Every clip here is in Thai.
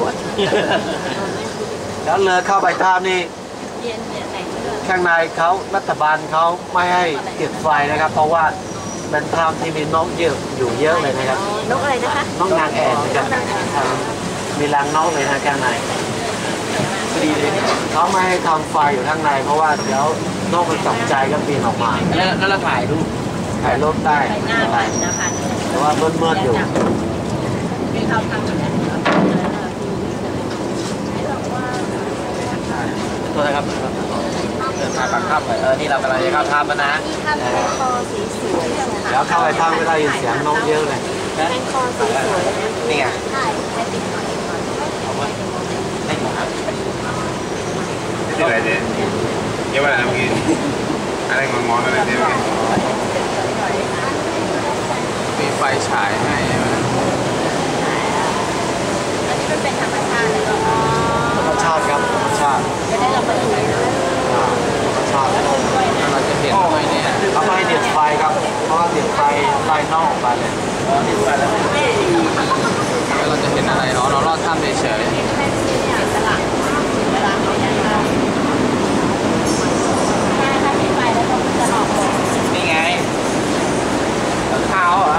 บนแล้วเรือเข้าไปท่านี่เย็นเนี่ยแต่งเสื้อข้างในเขารัฐบาลเขาไม่ให้ติดไฟนะครับ เพราะว่าเป็นถ้ำที่มีนกเยอะอยู่เยอะเลยนะครับนกอะไรนะคะนกนางแอ่นนะครับมีรังนกเลยนะข้างในดีเลยเขาไม่ให้ทำไฟอยู่ข้างใน เพราะว่าเดี๋ยวนกมันตกใจก็ปีนออกมา แล้วแล้วเราถ่ายรูปถ่ายรูปได้ไปหน้าไปนะคะแต่ว่ามืดๆอยู่มีเขา ทำแบบนั้นโทษนะครับเดินทางปากถ้ำไปเออนี่เรากำลังจะเข้าถ้ำแล้วนะมีข้าวแมงคอสีสวยจังแล้วเข้าไปถ้ำก็ได้ยินเสียงนกเยอะเลยแมงคอสีสวยนี่ไงใช่ใช่ติดหน่อยไม่ถูกครับที่ไหนเนี่ยเยาวราชเมื่อกี้อะไรงอนๆอะไรเนี่ยเมื่อกี้มีไฟฉายให้ ไฟนอกออกไปเลยแล้วเราจะเห็นอะไรอ๋อเราลอดถ้ำเฉยตลาดเวลาเขาอยนี่ไงเท้าเหรอ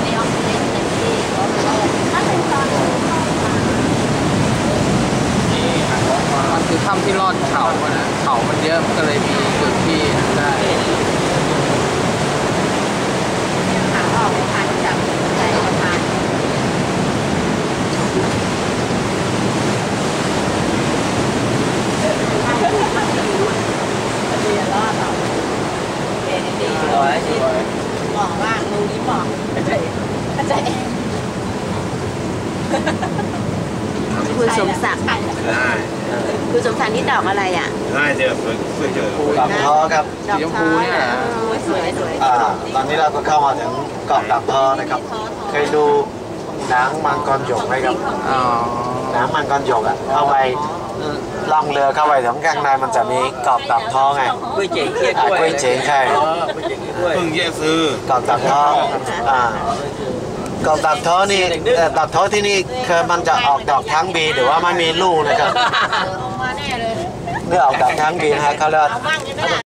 นนี้ออกซิเจนเต็มที่ถ้าเป็นตอน มันคือถ้ำที่ ลอดเขาอะนะเขามันเยอะมันก็เลยมีจุดที่ได้ขาออกผ่านจากใจประธานหรอเอ็นดีสวยสวยเหมาะมากรูนี้หมาะเข้าใจเข้าใจ คุณสมศักดิ์ได้คุณสมศักดิ์นี่ดอกอะไรอะได้เจอเพื่อนเพื่อนเจอดับท้อครับดอกสีชมท้พูอเนี่ยเหรอสวยสวยอ่าตอนนี้เราก็เข้ามาถึงเกาะดับท้อนะครับ เคยดูหนังมังกรหยกไหมครับอ๋อหนังมังกรหยกอะเข้าไปล่องเรือเข้าไปถึงข้างในมันจะมีเกาะดับท้อไงกล้วยเจ๋งเกี้ยอ่ากล้วยเจ๋งใช่อ๋อกล้วยเจ๋งกล้วยเพิ่งแยกซื้อเกาะดับท้ออ่าเกาะดับท้อนี่เอ่อดับท้อที่นี่คือมันจะออกดอกทั้งปีหรือว่าไม่มีลูกนะครับลงมาแน่เลยเมื่อออกดอกทั้งปีนะฮะเขาเรียกว่า เอาบ้างใช่ไหมล่ะ